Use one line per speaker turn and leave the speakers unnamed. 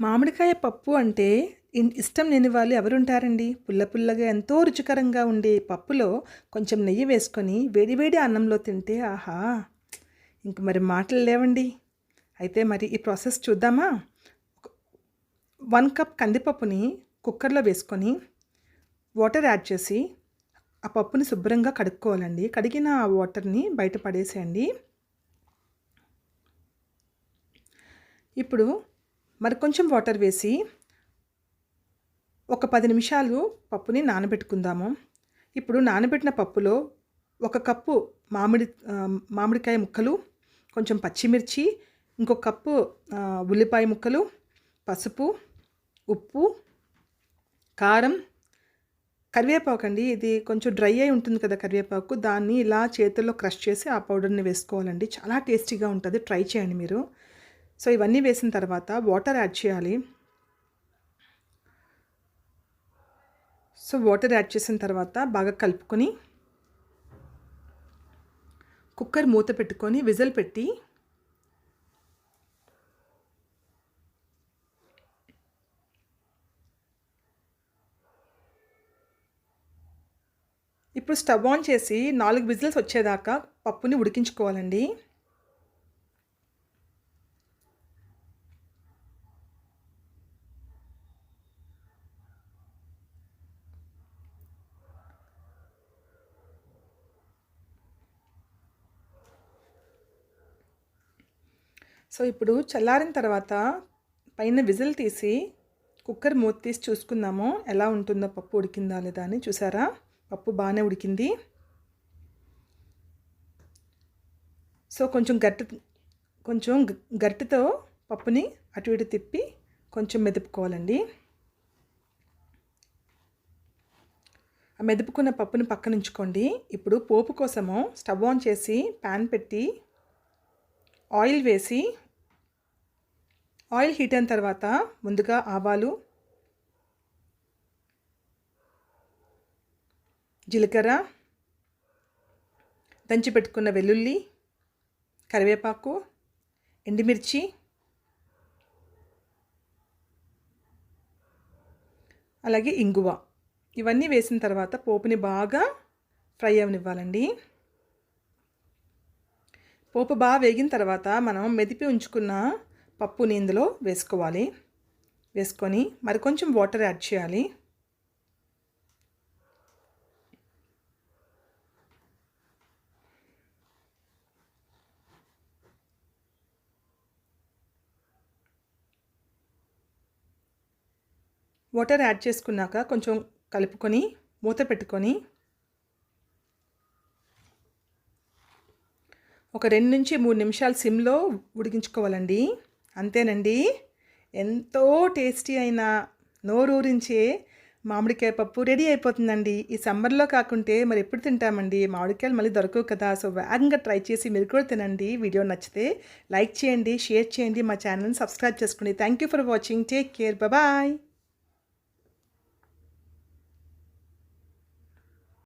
మామిడికాయ పప్పు అంటే ఇన్- ఇష్టం లేని వాళ్ళు ఎవరుంటారండి? పుల్ల పుల్లగా ఎంతో రుచికరంగా ఉండే పప్పులో కొంచెం నెయ్యి వేసుకొని వేడివేడి అన్నంలో తింటే ఆహా! ఇంక మరి మాటలు లేవండి. అయితే మరి ఈ ప్రాసెస్ చూద్దామా? వన్ కప్ కందిపప్పుని కుక్కర్లో వేసుకొని వాటర్ యాడ్ చేసి ఆ పప్పుని శుభ్రంగా కడుక్కోవాలండి. కడిగిన ఆ వాటర్ని బయట పడేసేయండి. ఇప్పుడు మరి కొంచెం వాటర్ వేసి ఒక పది నిమిషాలు పప్పుని నానబెట్టుకుందాము. ఇప్పుడు నానబెట్టిన పప్పులో ఒక కప్పు మామిడి మామిడికాయ ముక్కలు కొంచెం పచ్చిమిర్చి ఇంకొక కప్పు ఉల్లిపాయ ముక్కలు పసుపు ఉప్పు కారం కరివేపాకు అండి. ఇది కొంచెం డ్రై అయి ఉంటుంది కదా కరివేపాకు. దాన్ని ఇలా చేతుల్లో క్రష్ చేసి ఆ పౌడర్ని వేసుకోవాలండి. చాలా టేస్టీగా ఉంటుంది. ట్రై చేయండి మీరు. సో ఇవన్నీ వేసిన తర్వాత వాటర్ యాడ్ చేయాలి. సో వాటర్ యాడ్ చేసిన తర్వాత బాగా కలుపుకొని కుక్కర్ మూత పెట్టుకొని విజిల్ పెట్టి ఇప్పుడు స్టవ్ ఆన్ చేసి నాలుగు విజిల్స్ వచ్చేదాకా పప్పుని ఉడికించుకోవాలండి. సో ఇప్పుడు చల్లారిన తర్వాత పైన విజిల్ తీసి కుక్కర్ మూత తీసి చూసుకుందాము. ఎలా ఉంటుందో పప్పు ఉడికిందా లేదా అని చూసారా? పప్పు బాగానే ఉడికింది. సో కొంచెం గట్టి కొంచెం గట్టితో పప్పుని అటు ఇటు తిప్పి కొంచెం మెదుపుకోవాలండి. ఆ మెదుపుకున్న పప్పుని పక్కన ఉంచుకోండి. ఇప్పుడు పోపు కోసము స్టవ్ ఆన్ చేసి ప్యాన్ పెట్టి ఆయిల్ వేసి ఆయిల్ హీట్ అయిన తర్వాత ముందుగా ఆవాలు జీలకర్ర దంచి పెట్టుకున్న వెల్లుల్లి కరివేపాకు ఎండుమిర్చి అలాగే ఇంగువ. ఇవన్నీ వేసిన తర్వాత పోపుని బాగా ఫ్రై అవనివ్వాలండి. పోపు బాగా వేగిన తర్వాత మనం మెదిపి ఉంచుకున్న పప్పుని ఇందులో వేసుకోవాలి. వేసుకొని మరి కొంచెం వాటర్ యాడ్ చేయాలి. వాటర్ యాడ్ చేసుకున్నాక కొంచెం కలుపుకొని మూత పెట్టుకొని ఒక రెండు నుంచి మూడు నిమిషాలు సిమ్లో ఉడికించుకోవాలండి. అంతేనండి. ఎంతో టేస్టీ అయిన నోరూరించే మామిడికాయ పప్పు రెడీ అయిపోతుందండి. ఈ సమ్మర్లో కాకుంటే మరి ఎప్పుడు తింటామండి? మామిడికాయలు మళ్ళీ దొరకవు కదా. సో వేగంగా ట్రై చేసి మీరు కూడా తినండి. వీడియో నచ్చితే లైక్ చేయండి షేర్ చేయండి. మా ఛానల్ని సబ్స్క్రైబ్ చేసుకోండి thank you for watching. Take care. Bye.